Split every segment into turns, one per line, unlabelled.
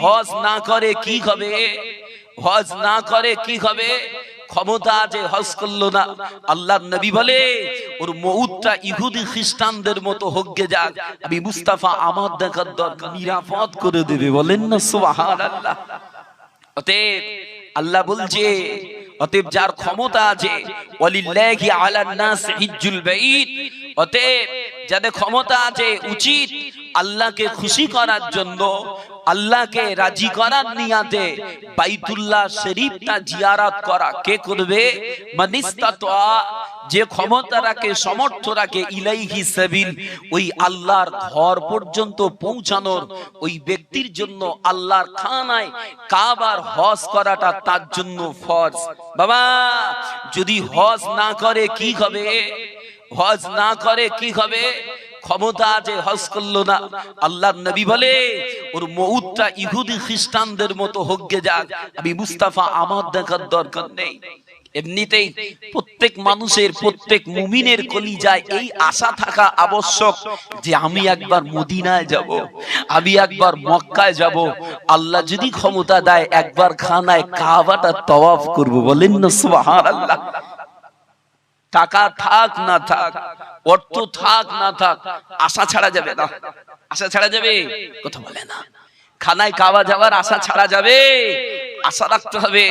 হজ না করে কি হবে? হজ না করে কি হবে? ক্ষমতা আছে হজ করল না আল্লাহ নবী বলে, ওর মৌতটা ইহুদি খ্রিস্টানদের মতো হগ্গে যাক, আমি মুস্তাফা আমার দেখার দরকার নিরাপদ করে দেবে, বলেন না সুবহানাল্লাহ। অতএব আল্লাহ বলছে, অতএব যার ক্ষমতা আছে, ওয়ালিল্লাহি আলান নাস হিজ্জুল বাইত অতএব যাদের ক্ষমতা আছে, উচিত আল্লাহকে খুশি করার জন্য, আল্লাহকে রাজি করার নিয়াতে বাইতুল্লাহ শরীফটা জিয়ারত করা। কে করবে? যে ক্ষমতা রাখে, সমর্থ রাখে, ইলাইহি ওই আল্লাহর ঘর পর্যন্ত পৌঁছানোর ওই ব্যক্তির জন্য আল্লাহর খানায় কাবার হজ করাটা তার জন্য ফরজ। বাবা, যদি হজ না করে, কি হবে? হজ না করে কি হবে? ক্ষমতা আছে, হজ করল না। আল্লাহ নবী বলে, ওর মৌতটা ইহুদি খ্রিস্টানদের মতো হগ্গে যাক। আমি মুস্তাফা আমার দেখার দরকার নেই। এমনিতেই প্রত্যেক মানুষের, প্রত্যেক মুমিনের কলিজায় এই আশা থাকা আবশ্যক যে আমি একবার মদিনায় যাব, আমি একবার মক্কায় যাব। আল্লাহ যদি ক্ষমতা দেয়, একবার খানায় কাবাটা তওয়াফ করব। বলেন না সুবহানাল্লাহ। টাকা থাক না থাক, অর্থ থাক না থাক, আশা ছাড়া যাবে না। আশা ছাড়া যাবে? কথা বলে না। খানায় কাবা যাওয়ার আশা ছাড়া যাবে। আশা রাখতে হবে।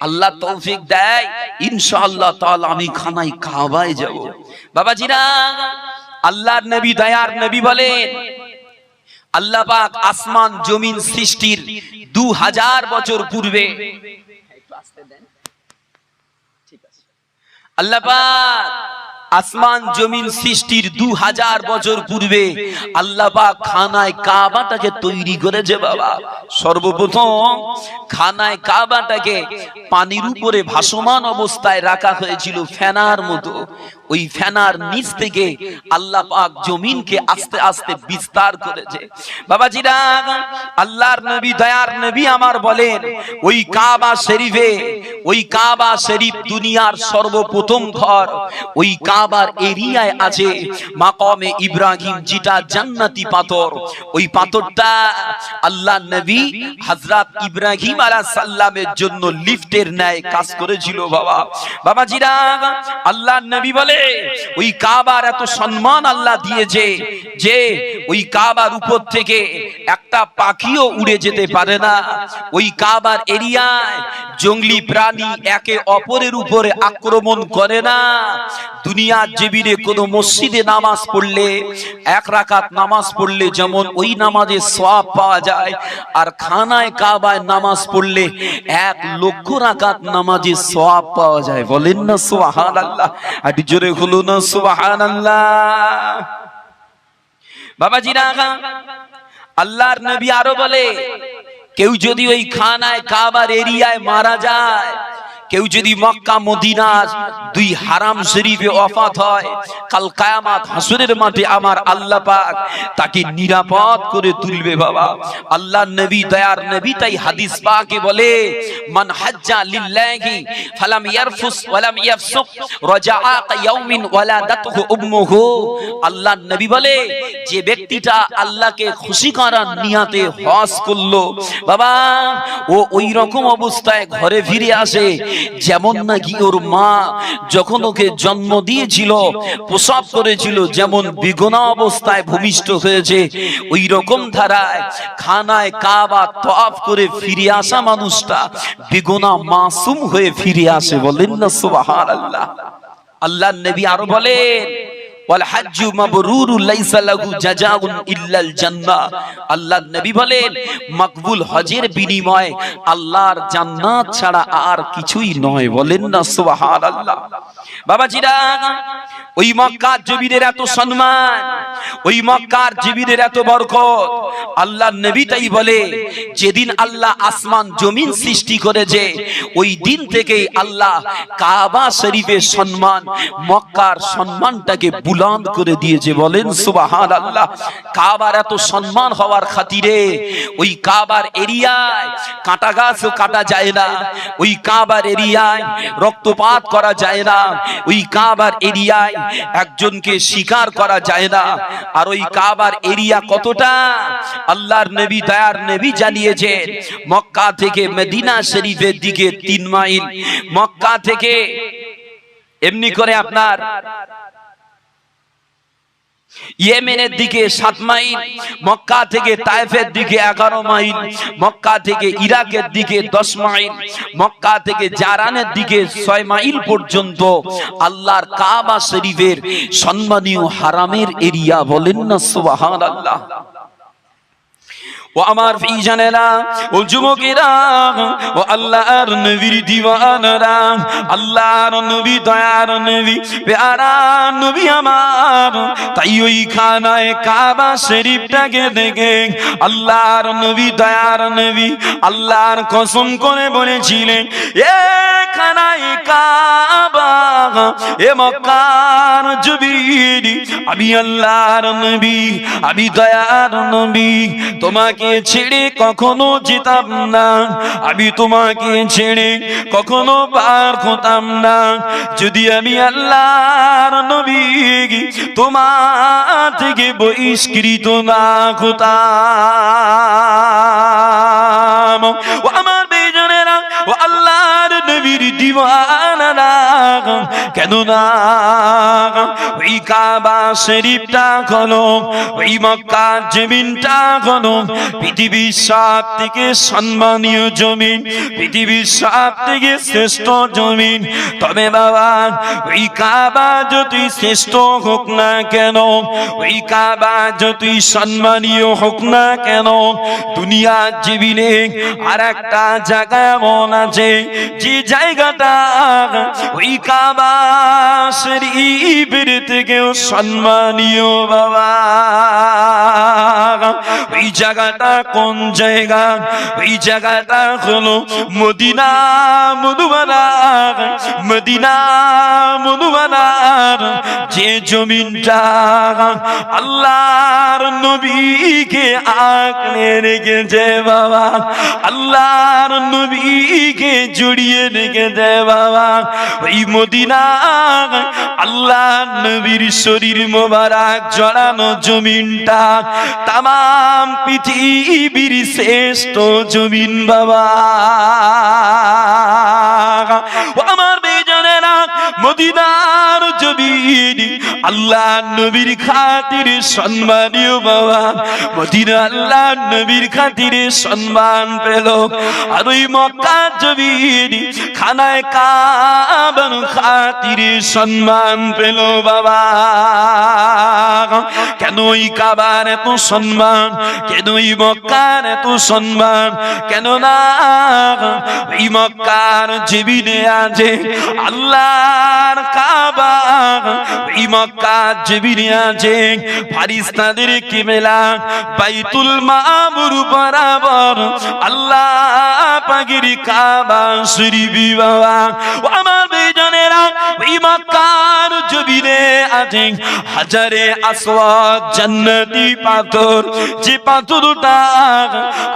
আল্লাহ তৌফিক দেয়। ইনশাআল্লাহ তাআলা আমি খানায় কাবায় যাব। বাবাজিরা, আল্লাহর নবী দয়ার নবী বলেন, আল্লাহ পাক আসমান জমিন সৃষ্টির দু হাজার বছর পূর্বে আল্লাহ পাক আসমান জমিন সৃষ্টির দু হাজার বছর পূর্বে আল্লাবা খানায় কাবাটাকে তৈরি করেছে বাবা। সর্বপ্রথম খানায় কাবাটাকে পানির উপরে ভাসমান অবস্থায় রাখা হয়েছিল ফেনার মতো। ওই ফেনার নিচ থেকে আল্লাহ পাক জমিনকে আস্তে আস্তে বিস্তার করেছে। বাবাজিরা, আল্লাহর নবী, দয়ার নবী আমার বলেন, ওই কাবা শরীফে, ওই কাবা শরীফ দুনিয়ার সর্বপ্রথম ঘর, ওই কাবার এরিয়ায় আছে মাকামে ইব্রাহিম, যেটা জান্নাতি পাথর। ওই পাথরটা আল্লাহ নবী হযরত ইব্রাহিম আলাইহিস সালামের জন্য লিফটের ন্যায় কাজ করেছিল বাবা। বাবাজিরা, আল্লাহর নবী বলে ওই কাবার এত সম্মান আল্লাহ দিয়েছে যে ওই কাবার উপর থেকে একটা পাখিও উড়ে যেতে পারে না। ওই কাবার এরিয়ায় জঙ্গলি প্রাণী একে অপরের উপরে আক্রমণ করে না। দুনিয়ার জেবিরে কোনো মসজিদে নামাজ পড়লে, এক রাকাত নামাজ পড়লে যেমন ওই নামাজে সওয়াব পাওয়া যায়, আর খানায় কাবায় নামাজ পড়লে এক লক্ষ রাকাত নামাজে সওয়াব পাওয়া যায়। বলেন না সোহান আল্লাহ আর জোরে হলো না সুবহানাল্লাহ। বাবাজিরা আল্লাহর নবী আরও বলে কেউ যদি ওই খানায় কাবার এরিয়ায় মারা যায় কেউ যদি মক্কা মদিনা দুই হারাম শরীফে অফাত হয়, কাল কায়ামাত হাসুরের মাঠে আমার আল্লাহ পাক তাকে নিরাপদ করে তুলবে বাবা। আল্লাহ নবী, দয়ার নবী তাই হাদিস পাকে বলে, মান হাজ্জা লিল্লাহি ফালাম ইয়ারফুস ওয়ালাম ইয়াফসুক রাজাআ ইয়াউমিন ওয়ালাদাতহু উম্মুহু। আল্লাহ নবী বলে, যে ব্যক্তিটা আল্লাহকে খুশি করার নিয়াতে হজ করল, বাবা, ও ওই রকম অবস্থায় ঘরে ফিরে আসে যেমন নাকি ওর মা যখন ওকে জন্ম দিয়েছিল প্রসব করেছিল যেমন বিগনা অবস্থায় ভূমিষ্ঠ হয়েছে ওই রকম ধারায় খানায় কাবা তফ করে ফিরে আসা মানুষটা বিগনা মাসুম হয়ে ফিরে আসে বলেন না সুবহানাল্লাহ। আল্লাহ নবী আরও বলেন ওয়াল হাজ্জু মাবরুরু লাইসা হজের ছাড়া আর নয়। বলেন না ওই মক্কার এত আল্লাহ বলে, যেদিন আল্লাহ আসমান, জমিন সৃষ্টি করেছে, ওই দিন থেকেই আল্লাহ কাবা শরীফের সম্মান, মক্কার সম্মানটাকে বুলন্দ বুলন্দ করে দিয়েছে বলেন সুবাহান আল্লাহ কাবার এত সম্মান হওয়ার খাতিরে ওই কাবার এরিয়ায় কাঁটা গাছও কাটা যায় না, ওই কাবার এরিয়ায় রক্তপাত করা যায় না, ওই কাবার এরিয়ায় একজনকে শিকার করা যায় না। আর ওই কাবার এরিয়া কতটা? আল্লাহর নবী দয়ার নবী জানিয়েছেন, মক্কা থেকে মদিনা শরীফের দিকে তিন মাইল। মক্কা থেকে এমনি করে আপনার ইয়েমেনের দিকে সাত মাইল মক্কা থেকে তাইফের দিকে এগারো মাইল মক্কা থেকে ইরাকের দিকে দশ মাইল মক্কা থেকে জারানের দিকে ছয় মাইল পর্যন্ত আল্লাহর কাবা শরীফের সম্মানীয় হারামের এরিয়া বলেন না সোহান আল্লাহ ও আমার ফিজানেরা ও যুবকেরা ও আল্লাহর নবীর দিওয়ানরা আল্লাহর নবী দয়ার নবী প্যারা নবী আমার। তাই ওই খানায় কাবা শরীফটাকে দেখে আল্লাহর নবী দয়ার নবী আল্লাহর কসম করে বলেছিলেন এ খানায় কাবা এ মক্কার জুবির আমি আল্লাহর নবী আমি দয়ার নবী তোমাকে ছেড়ে কখনো যেতাম না। আমি তোমাকে ছেড়ে কখনো পার হতাম না। যদি আমি আল্লাহর নবী, তোমার থেকে বহিষ্কৃত না হতাম। ও আমার বেজনেরা ও আল্লাহর নবীর কেন না ওই কাবা শরীফটা হলো ওই মক্কা জমিনটা হলো পৃথিবীর সব থেকে সম্মানীয় জমিন, পৃথিবীর সব থেকে শ্রেষ্ঠ জমিন। তবে বাবা, ওই কাবা যতই শ্রেষ্ঠ হোক না কেন, ওই কাবা যতই সম্মানীয় হোক না কেন, দুনিয়ার জীবিনে আর একটা জায়গা এমন আছে যে জায়গাটা। ওই কাবা শরীফের থেকেও সম্মানীয় বাবা। ওই জায়গাটা কোন জায়গা? ওই জায়গাটা হলো মদিনা মধুবানা। মদিনা মধুবানার যে জমিনটা আল্লাহর নবীকে আঁকড়ে রেখেছে বাবা, আল্লাহর নবীকে জড়িয়ে রেখেছে বাবা। ওই মদিনা আল্লাহ নবীর শরীর মোবারক জড়ানো জমিনটা তাম পৃথিবীর শ্রেষ্ঠ জমিন বাবা। বেজনেরা মদিনার জমিন। আল্লাহ নবীর খাতির সম্মানীয় বাবা, মদিনা আল্লাহ নবীর খাতিরে সম্মান পেল। আর ওই মক্কা জমিন খানায় কাবান খাতিরে সম্মান পেল বাবা। কেন ওই কাবার এত সম্মান কেন ওই মক্কার এত সম্মান কেন না মক্কার জমিনে আছে আল্লাহর কাবা। ওই মক্কা জমিনে আছে ফারিস্তাদের কিমেলা বাইতুল মামুর বরাবর আল্লাহ পাগির কাবা শরীফি বাবা। আমার বেজনেরা ওই মক্কার জমিনে আছে হাজারে আসওয়াদ পাথর, যে পাথরটা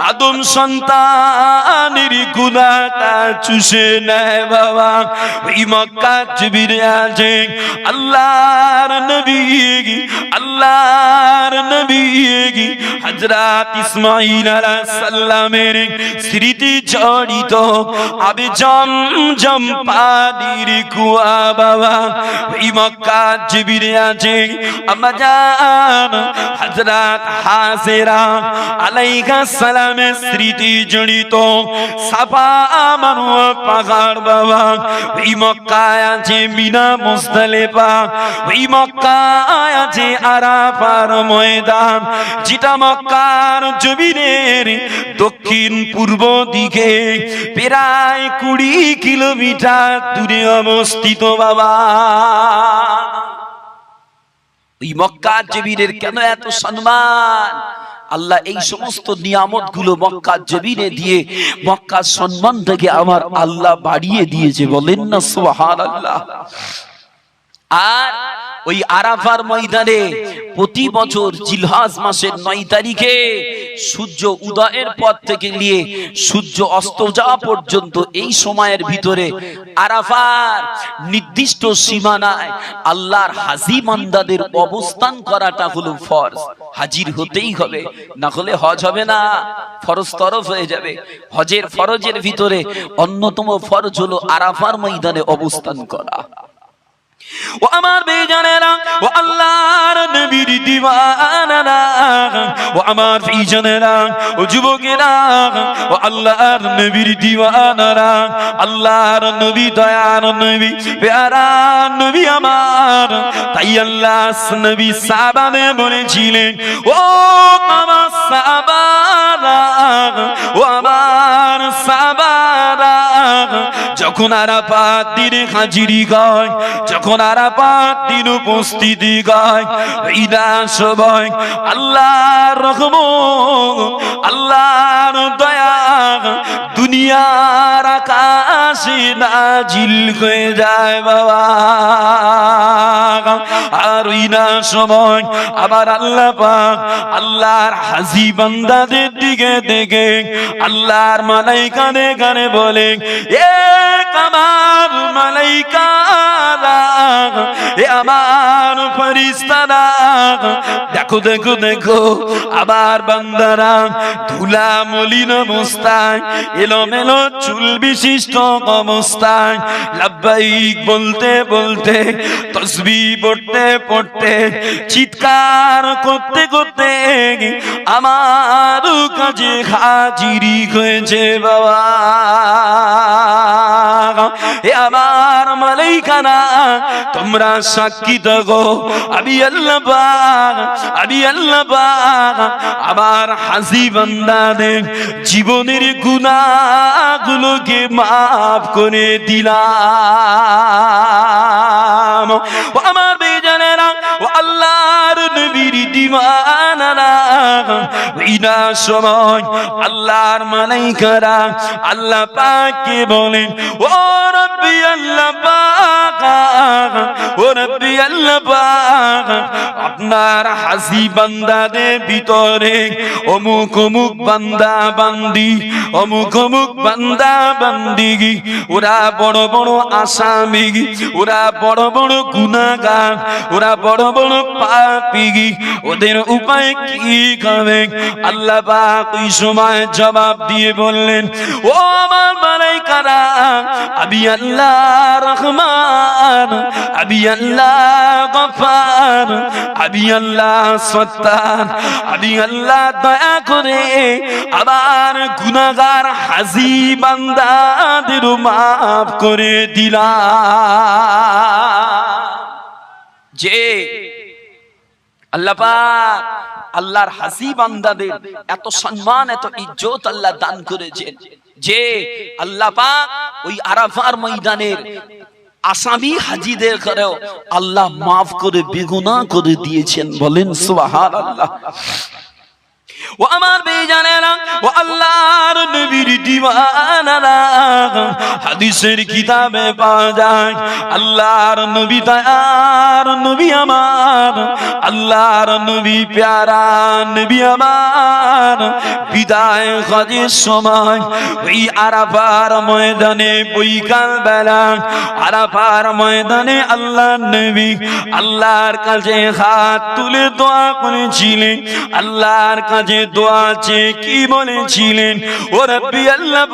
আদম সন্তানের গুনাটা চুষে নেয় বাবা। ওই মক্কা জমিনে আছে আল্লাহর নবী আল্লাহর নবী হযরত ইসমাঈল আলাইহিস সালামের স্মৃতি জড়িত আবে জম জম পানির কুয়া বাবা। ওই মক্কা আছে আমাজান হযরত হাসেরা আলাইহা সালামের স্মৃতি জড়িত। সাফা মারওয়া পাহাড় বাবা, ওই মক্কায় আছে মিনা মুজদালিফা, ওই মক্কায় আছে আরাফার ময়দান, যেটা মক্কার জমিনের দক্ষিণ পূর্ব দিকে প্রায় কুড়ি কিলোমিটার দূরে অবস্থিত বাবা। ওই মক্কা কেন এত সম্মান? আল্লাহ এই সমস্ত নিয়ামতগুলো মক্কা জমিনে দিয়ে মক্কার সম্মানটাকে আমার আল্লাহ বাড়িয়ে দিয়েছে, বলেন না সোহান আল্লাহ আর ওই আরাফার ময়দানে প্রতি বছর জিলহাজ মাসের নয় তারিখে সূর্য উদয়ের পর থেকে নিয়ে সূর্য অস্ত যাওয়া পর্যন্ত এই সময়ের ভিতরে আরাফার নির্দিষ্ট সীমানায় আল্লাহর হাজি মান্দাদের অবস্থান করাটা হলো ফরজ। হাজির হতেই হবে, না হলে হজ হবে না, ফরজ তরফ হয়ে যাবে। হজের ফরজের ভিতরে অন্যতম ফরজ হলো আরাফার ময়দানে অবস্থান করা। ও আমার বেজানেরা, ও আল্লাহর নবীর দিওয়ানারা, ও আমার বেজানেরা ও যুবকেরা, ও আল্লাহর নবীর দিওয়ানারা, আল্লাহর নবী দয়ার নবী প্যারা নবী আমার। তাই আল্লাহ নবী সাবানে বলেছিলেন, ও আমার সাবারা ও আমার সাবারা যখন আরাফাত দিনে হাজিরি গায়, যখন আরাফাত দিন উপস্থিতি গায় ইদা সবাই আল্লাহর রহম আল্লাহর দয়া দুনিয়ার আকাশে নাজিল হয়ে যায় বাবা। আর ওই না সময় আবার আল্লাহ পাক আল্লাহর হাজি বান্দাদের দিকে দেখে, আল্লাহর মালাইকানে গানে বলে এ আমার মালাইকারা এ আমার ফরিস্তারা দেখো দেখো দেখো, আবার বান্দারা, ধুলা মলিন অবস্থায়, এলোমেলো চুল বিশিষ্ট অবস্থায় লাব্বাইক বলতে বলতে, তসবি পড়তে পড়তে, চিৎকার করতে করতে আমার কাছে হাজিরি হয়েছে বাবা। এ আমার মালিকানা, তোমরা সাক্ষী থাকো। আমি আল্লাহ পাক, আমি আল্লাহ পাক, আমার হাসি বান্দাদের জীবনের গুনাহগুলোকে মাফ করে দিলাম। আমার বেজানেরা, ও আল্লাহর নবীর দিওয়ানারা ইনা সময় আল্লাহর মালাইকারা আল্লাহ পাককে বলেন? ও রব্বি আল্লাহ ও রব্বি আল্লাহ আপনার হাসি বান্দাদের ভিতরে অমুক অমুক বান্দা বান্দি, অমুক অমুক বান্দা বান্দি, ওরা বড় বড় আসামি, ওরা বড় বড় গুনাগার, ওরা বড় বড় পাপি, ওদের উপায় কি হবে আল্লাহ ওই সময় জবাব দিয়ে বললেন, ও আমার আবার গুনাগার হাজি বান্দাদের মাফ করে দিলাম। যে আল্লাহ আল্লাহর হাসি বান্দাদের এত সম্মান, এত ইজ্জত আল্লাহ দান করেছেন। যে আল্লাহ পাক ওই আরাফার ময়দানের আসামি হাজিদের করেও আল্লাহ মাফ করে বেগুনা করে দিয়েছেন বলেন সোহার আল্লাহ ও আমার বেজানেরা, ও আল্লাহর নবীর দিওয়ানারা। হাদিসের কিতাবে পাওয়া যায়, আল্লাহর নবী তায়ার নবী আমার, আল্লাহর নবী প্যারা নবী আমার। বিদায় হজের সময় ওই আরাফার ময়দানে বৈকাল বেলা আরাফার ময়দানে আল্লাহ নবী আল্লাহর কাছে হাত তুলে দোয়া করেছিলেন। আল্লাহর কাছে কি বলেছিলেন? ও রব্বি আল্লাহ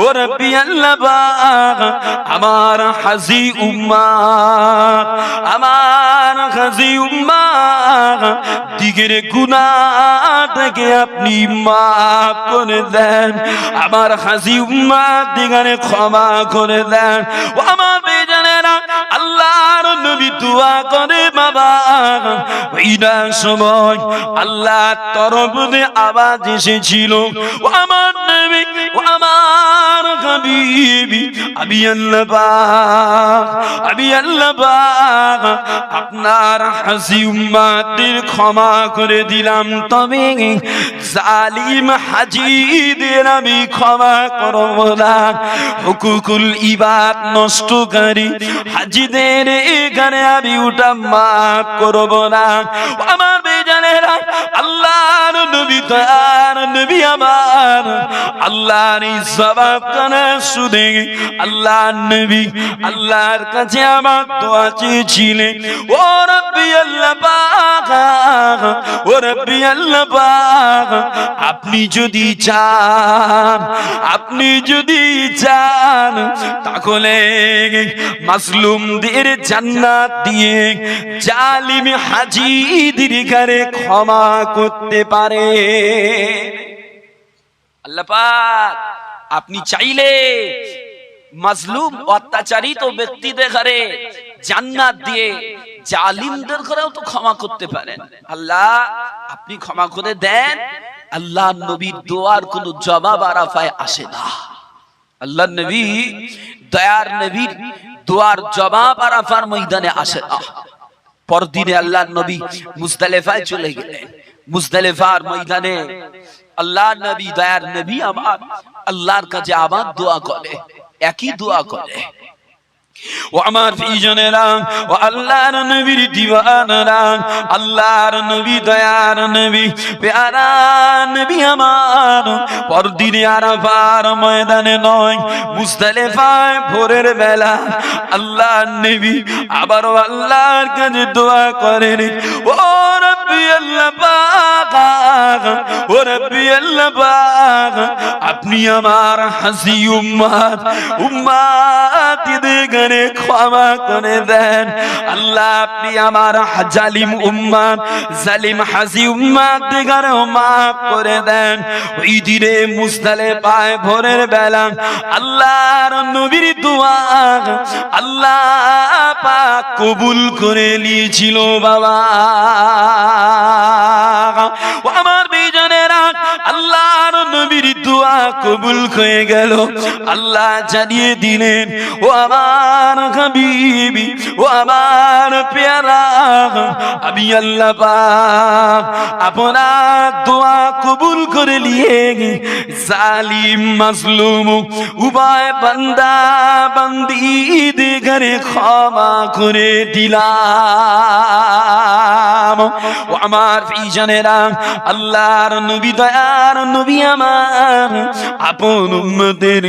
ও রব্বি আল্লাহ আমার হাজি উম্মা, আমার হাজি উম্মা, দিগের আপনি মাফ করে দেন। আমার হাজি উম্মা দিগারে ক্ষমা করে দেন। ও আমার বেজানেরা আল্লাহর নবী দোয়া করে বাবা। ওইটা সময় আল্লাহ তরফ আওয়াজ এসেছিল। ও আমার আপনার হাসি উম্মাদের ক্ষমা করে দিলাম। তবে জালিম হাজিদের আমি ক্ষমা করব না। হুকুকুল ইবাদ নষ্টকারী হাজিদের এখানে আমি উঠা মাফ করব না। আমার বেজানেরা, আল্লাহর নবী তার নবী আমার আল্লাহর এই শুনে, আল্লাহর নবী আল্লাহর কাছে আমার দোয়া চেয়েছিলেন, ও রব্বি আল্লাহ ও রব্বি আল্লাহ আপনি যদি চান, আপনি যদি চান, তাহলে মাসলুমদের জান্নাত দিয়ে জালিম হাজিদের ক্ষমা করতে পারে আল্লাহ পাক, আপনি চাইলে মাজলুম, অত্যাচারিত ব্যক্তিদের ঘরে জান্নাত দিয়ে জালিমদের ঘরেও তো ক্ষমা করতে পারেন। আল্লাহ, আপনি ক্ষমা করে দেন, আল্লাহ নবীর দোয়ার কোনো জবাব আরাফায় আসে না। আল্লাহ নবী, দয়ার নবীর দোয়ার জবাব আরাফার ময়দানে আসে না। পরদিনে আল্লাহ নবী মুজদালেফায় চলে গেলেন। মুজদালেফার ময়দানে আল্লাহ নবী দয়ার নবী আমার। আল্লাহর কাছে আবার দোয়া করে একই দোয়া করে। ও আমার প্রিয়জনেরা ও আল্লাহর নবীর দিওয়ানরা আল্লাহর নবী দয়ার নবী পেয়ারা নবী আমার। পরদিনে আরাফার ময়দানে নয় মুস্তালিফায় ভোরের বেলা আল্লাহর নবী আবারও আল্লাহর কাছে দোয়া করেন। ও রব্বি আল্লাহ পাক ও রব্বি আল্লাহ পাক আপনি আমার হাসি উম্মাত উম্মাতিদের গানে ক্ষমা করে দেন। আল্লাহ, আপনি আমার জালিম উম্মাত জালিম হাসি উম্মাত দিগারে মাফ করে দেন। ওই দিনে মুস্তালে পায় ভোরের বেলা আল্লাহর নবীর দোয়া, আল্লাহ পাক কবুল করে নিয়েছিল বাবা। কবুল হয়ে গেল। আল্লাহ জানিয়ে দিলেন, ও আমার হাবিবি, ও আমার পেয়ারা, আমি আল্লাহ আপনার দোয়া কবুল করে নিয়ে জালিম, মাজলুম, উভয় বান্দা বান্দি ঘরে ক্ষমা করে দিলাম। আমার ফিজনেরা আল্লাহর নবী, দয়ার নবী আমার আপন উম্মতের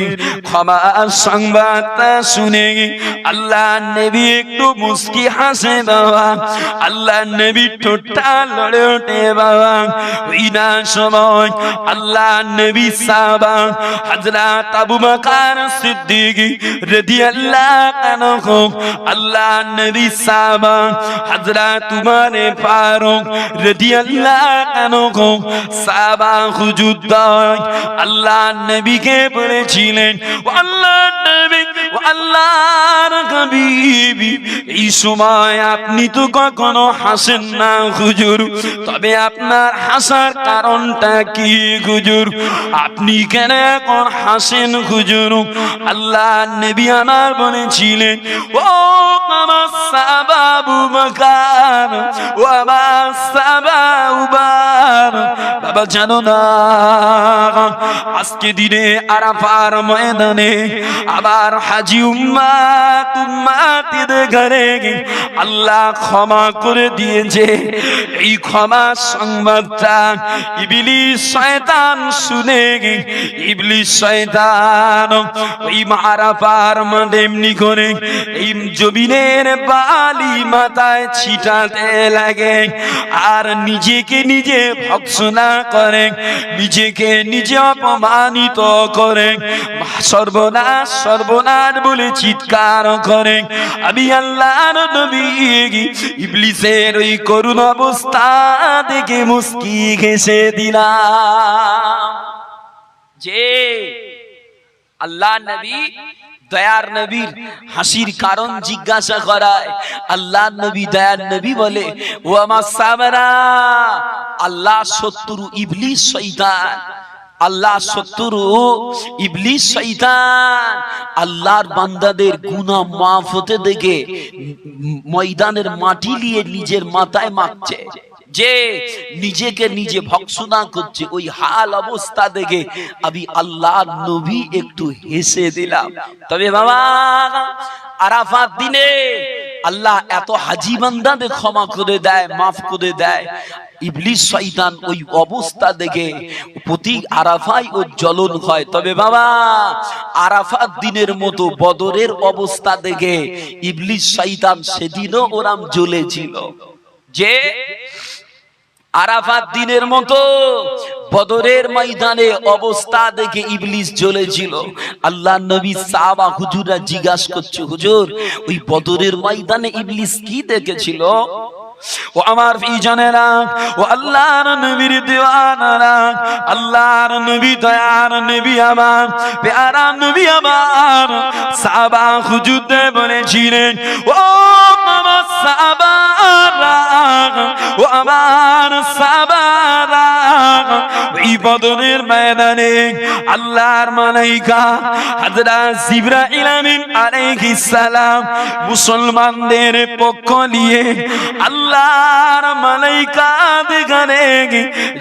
ক্ষমা সংবাদটা শুনে আল্লাহ নবী একটু মুস্কি হাসে বাবা। আল্লাহ নবী ঠোঁটটা লড়ে ওঠে বাবা। ওই না সময় আল্লাহ নবী সাবা হযরত আবু বকর সিদ্দিক রাদিয়াল্লাহু আনহু, আল্লাহ নবী সাবা হযরত উমর ফারুক রাদিয়াল্লাহু আনহু সাবা হুজুর আল্লাহ নবীকে নবী আল্লাহর এই সময় আপনি তো কখনো হাসেন না হুজুর। তবে আপনার হাসার কারণটা কি হুজুর? আপনি কেন এখন হাসেন হুজুর? আল্লাহ নবী আমার বলেছিলেন, ও আমার সাবাবু মাকার ও আমার বাবা জানো না আজকে দিনে আরাফার ময়দানে আবার হাজি উম্মাত উম্মাতিদের ঘরে আল্লাহ ক্ষমা করে দিয়েছে। এই ক্ষমা সংবাদটা ইবলিস শয়তান শুনে ইবলিস শয়তান ওই আরাফার মধ্যে এমনি করে এই জমিনের বালি মাথায় ছিটাতে লাগে আর নিজেকে নিজে ভৎসনা করে, নিজেকে নিজে অপমানিত করে। সর্বনাশ সর্বনাশ বলে চিৎকার করে। আমি আল্লাহর নবী। ইবলিসের ওই করুণ অবস্থা দেখে মুস্কি ঘেসে দিলাম। যে আল্লাহ নবী, দয়ার নবীর হাসির কারণ জিজ্ঞাসা করায়। আল্লাহ নবী, দয়ার নবী বলে, ও আমার সামরা, আল্লাহ শত্রু ইবলিস শৈতান আল্লাহ শত্রু, ইবলিস শৈতান আল্লাহর বান্দাদের গুনাহ মাফ হতে দেখে ময়দানের মাটি নিয়ে নিজের মাথায় মাখছে। যে নিজেকে নিজে ভৎসনা করছে, ওই হাল অবস্থা দেখে আমি আল্লাহ নবী একটু হেসে দিলাম। তবে বাবা, আরাফাত দিনে আল্লাহ এত হাজি বান্দাদের ক্ষমা করে দেয়, মাফ করে দেয়। ইবলিস, শয়তান ওই অবস্থা দেখে প্রতি আরাফাই ও জ্বলন হয়। তবে বাবা, আরাফার দিনের মতো বদরের অবস্থা দেখে ইবলিস, শয়তান সেদিনও ওরাম জ্বলেছিল। যে আরাফাত দিনের মতো বদরের ময়দানে অবস্থা দেখে ইবলিস জ্বলেছিল আল্লাহ নবী সাহাবা হুজুরা জিজ্ঞাসা করছে, হুজুর, ওই বদরের ময়দানে ইবলিস কি দেখেছিল? ও আমার জানেরা ও আল্লাহর নবীর দিওয়ানারা, আল্লাহর নবী দয়ার নবী আমার, পেয়ারা নবী আমার। সাহাবা হুজুরদের বলেছিলেন, ও বদনের ময়দানে আল্লাহর মালাইকা হযরত সালাম মুসলমানদের পক্ষ নিয়ে আল্লাহর মালাইকা দেখানে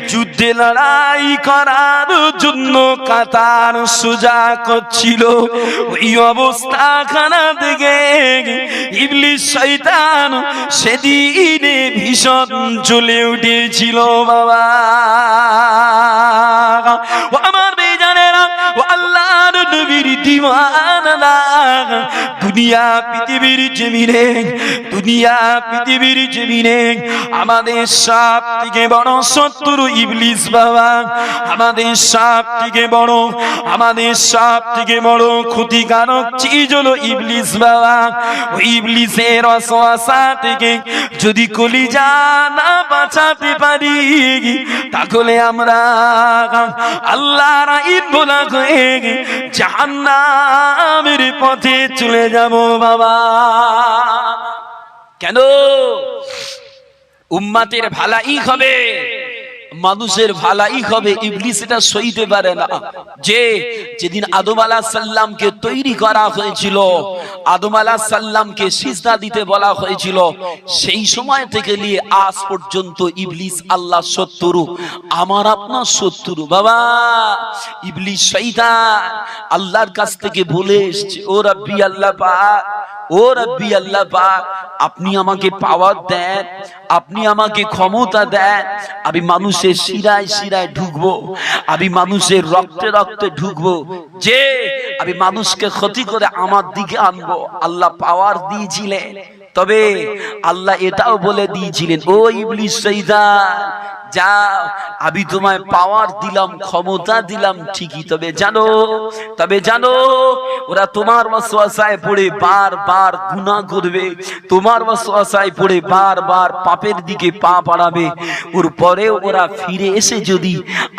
যুদ্ধে লড়াই করার জন্য কাতার সোজা করছিল। ওই অবস্থা খানা দেখে ইবলিস শয়তান সেদিনে ভীষণ জ্বলে উঠেছিল বাবা। ও আমার বেজানেরা ও আল্লাহর নবীর দিওয়ানা। দুনিয়া পৃথিবীর জমিনে, দুনিয়া পৃথিবীর জমিনে আমাদের সব থেকে বড় শত্রু ইবলিস বাবা। আমাদের সব থেকে বড়, আমাদের সব থেকে বড় ক্ষতিকারক চিজ হলো ইবলিস বাবা। ওই ইবলিসের অসওয়াসা থেকে যদি কলিজা না বাঁচাতে পারি, তাহলে আমরা আল্লাহর ঈদ বলা হয়ে জাহান্নামের পথে চলে যাব। বাবা। কেন? উম্মাতের ভালাই হবে। মানুষের ভালাই হবে, ইবলিস এটা সইতে পারে না। যে যেদিন আদম আলাহ সাল্লামকে তৈরি করা হয়েছিল, আদম আলাহ সাল্লামকে সিজদা দিতে বলা হয়েছিল, সেই সময় থেকে নিয়ে আজ পর্যন্ত ইবলিস আল্লাহ শত্রু, আমার আপনার শত্রু, বাবা, ইবলিস শৈতান আল্লাহর কাছ থেকে বলে এসছে, ও রাব্বি, আল্লাহ পাক ও রব্বি আল্লাহ পাক, আপনি আমাকে পাওয়ার দেন, আপনি আমাকে ক্ষমতা দেন, আমি মানুষের শিরায় শিরায় ঢুকবো, আমি মানুষের রক্তে রক্তে ঢুকবো, যে আমি মানুষকে ক্ষতি করে আমার দিকে আনব, আল্লাহ পাওয়ার দিয়েছিলেন, তবে আল্লাহ এটাও বলে দিয়েছিলেন, ও ইবলিস শৈতান যাও, আমি তোমায় পাওয়ার দিলাম, ক্ষমতা দিলাম, ঠিকই তবে জানো তবে জানো, ওরা তোমার ওয়াসওয়াসায় পড়ে বারবার গুনাহ করবে, তোমার ওয়াসওয়াসায় পড়ে বারবার পাপের দিকে পা বাড়াবে, ওর পরে ওরা ফিরে এসে যদি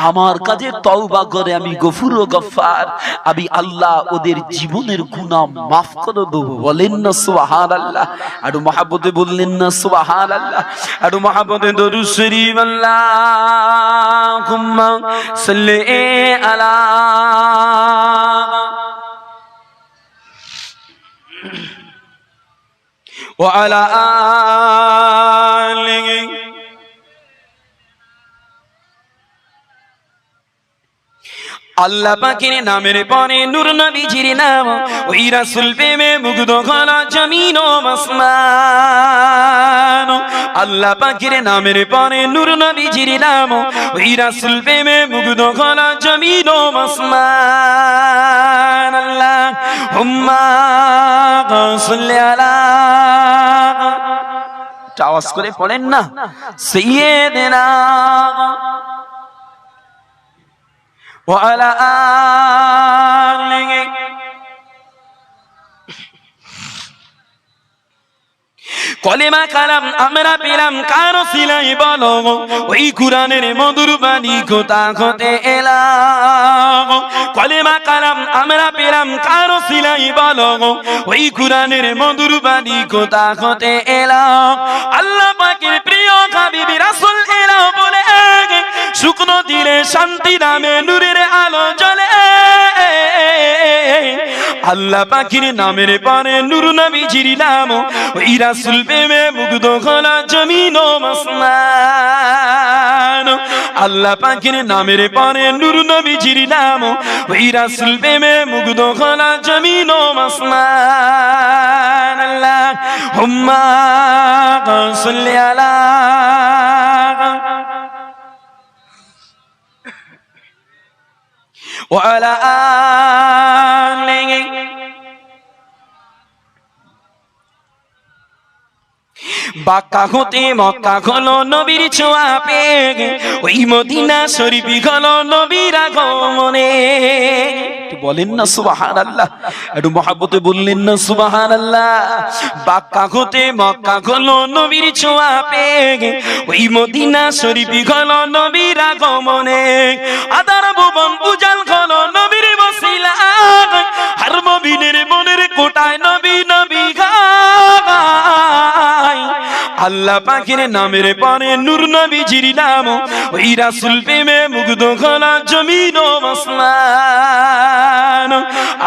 আমার কাছে তওবা করে, আমি গফুর ও গফফার, আমি আল্লাহ ওদের জীবনের গুনাহ মাফ করে দেবো, বলেন না সুবহানাল্লাহ, আর মহাব্বতে বললেন না সুবহানাল্লাহ, আর মহাব্বতে দরুদ শরীফ আল্লাহ। اللهم صل على وعلى آله আল্লাহ পাকের নামের পরে নূর নবীজির নাম, ওই রাসূল প্রেমে মুগ্ধ করা জমিন আল্লাহ পাকের নামের পরে নূর নবীজির নাম, ওই রাসূল প্রেমে মুগ্ধ করা জমিন আল্লাহ, হুম্মা সাল্লি আলা আওয়াজ করে পড়েন না। সাইয়্যিদিনা وعلى آله কলেমা কালাম আমরা পেলাম কারো সিলাই বলো ওই কুরানের মধুর বাণী কোথা হতে এলাম কলেমা কালাম আমরা পেলাম কারো সিলাই বলো ওই কুরানের মধুর বাণী কোথা হতে এলাম আল্লাহ পাকের শুকনো দিলে শান্তি নামে, নূরের আলো জ্বলে। আল্লাহ পাখির নামের পরে নুর নবীজির নাম। ওই রাসূল প্রেমে মুগ্ধ খোলা জমিন আসমান। আল্লাহ পাখির নামের পরে নুর নবীজির নাম। ওই রাসূল প্রেমে মুগ্ধ খোলা জমিন আসমান। আল্লাহ
হুম্মা সাল্লি وعلى آله বাক্কা হতে মক্কা হলো নবীর ছোঁয়া পেয়ে ওই মদিনা শরীফি হলো নবীর আগমনে একটু বলেন না সুবাহান আল্লাহ একটু মহাব্বতে বললেন না সুবাহান আল্লাহ বাক্কা হতে মক্কা হলো নবীর ছোঁয়া পেয়ে ওই মদিনা শরীফি হলো নবীর আগমনে। আদার ভুবন নবীর বসিলা মবিনের মনের আল্লাহ পাখির নামের পরে নূর নবীজির নাম। ওই রাসুল প্রেমে মুগ্ধ খোলা জমিন ও মসলান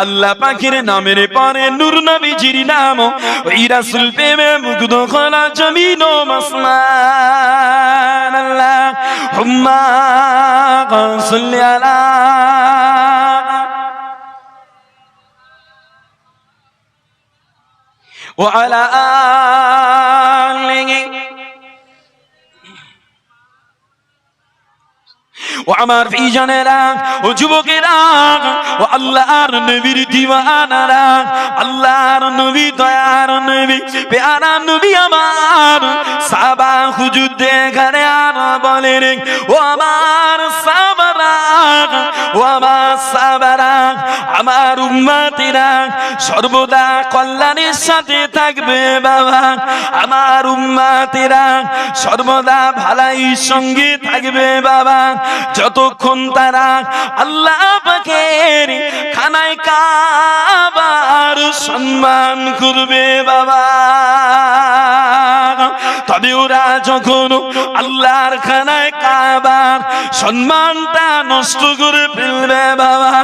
আল্লাহ পাখির নামের পরে নূর নবীজির নাম। ওই রাসুল প্রেমে মুগ্ধ খোলা জমিন ও মসলান আল্লাহ হুম্মা সাল্লি আলা وعلى آله ও আমার ফিজনেরা ও যুবকেরা ও আল্লাহর নবীর দিওয়ানারা আল্লাহর নবী, দয়ার নবী, পেয়ারা নবী আমার। সাবা হুজুর দেখারে আর বলে রে, ও আমার সাবারা ও আমার সাবারা আমার উম্মাতিরা সর্বদা কল্যাণের সাথে থাকবে বাবা। আমার উম্মাতিরা সর্বদা ভালাই সঙ্গে থাকবে বাবা। যতক্ষণ তারা আল্লাহ পাকের খানায় কাবার সম্মান করবে বাবা। তবে ওরা যখন আল্লাহর খানায় কাবার সম্মানটা নষ্ট করে ফেলবে বাবা,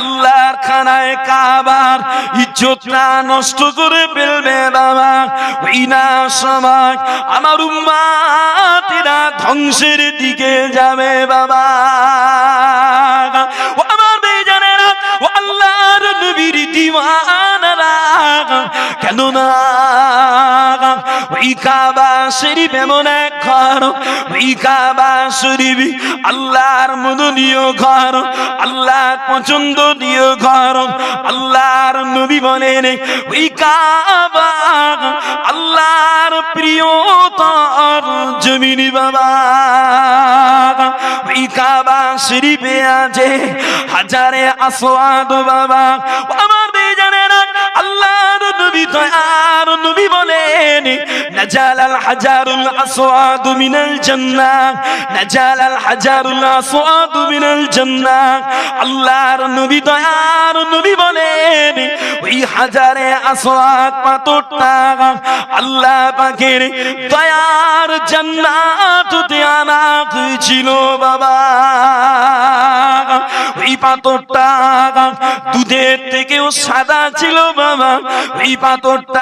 আল্লাহর খানায় কাবার ইজ্জতটা নষ্ট করে ফেলবে বাবা। ওই না সময় আমার উম্মাতিরা ধ্বংসের দিকে যাবে বাবা। দিওয়ানারা কেন না? ওই কাবা শরীফ এমন এক ঘর, ওই কাবা শরীফ আল্লাহর মদনীয় ঘর, আল্লাহর ঘর, আল্লাহর নবী ওই কাবা আল্লাহর প্রিয়তর বাবা। ওই কাবা শরীফে আছে হাজারে আসওয়াদ বাবা। নবী দয়ার নবী বলেন নাজাল আল হাজারুল আসওয়াদ মিনাল জান্নাহ নাজাল আল হাজারুল আসওয়াদ মিনাল জান্নাহ। আল্লাহর নবী দয়ার নবী বলেন, ওই হাজারে আসওয়াদ পাথরটা আল্লাহ পাকের দয়ার জান্নাত আনা ছিল, বাবা। ওই পাথরটা দুধের থেকেও সাদা ছিল, বাবা। ওই পাথরটা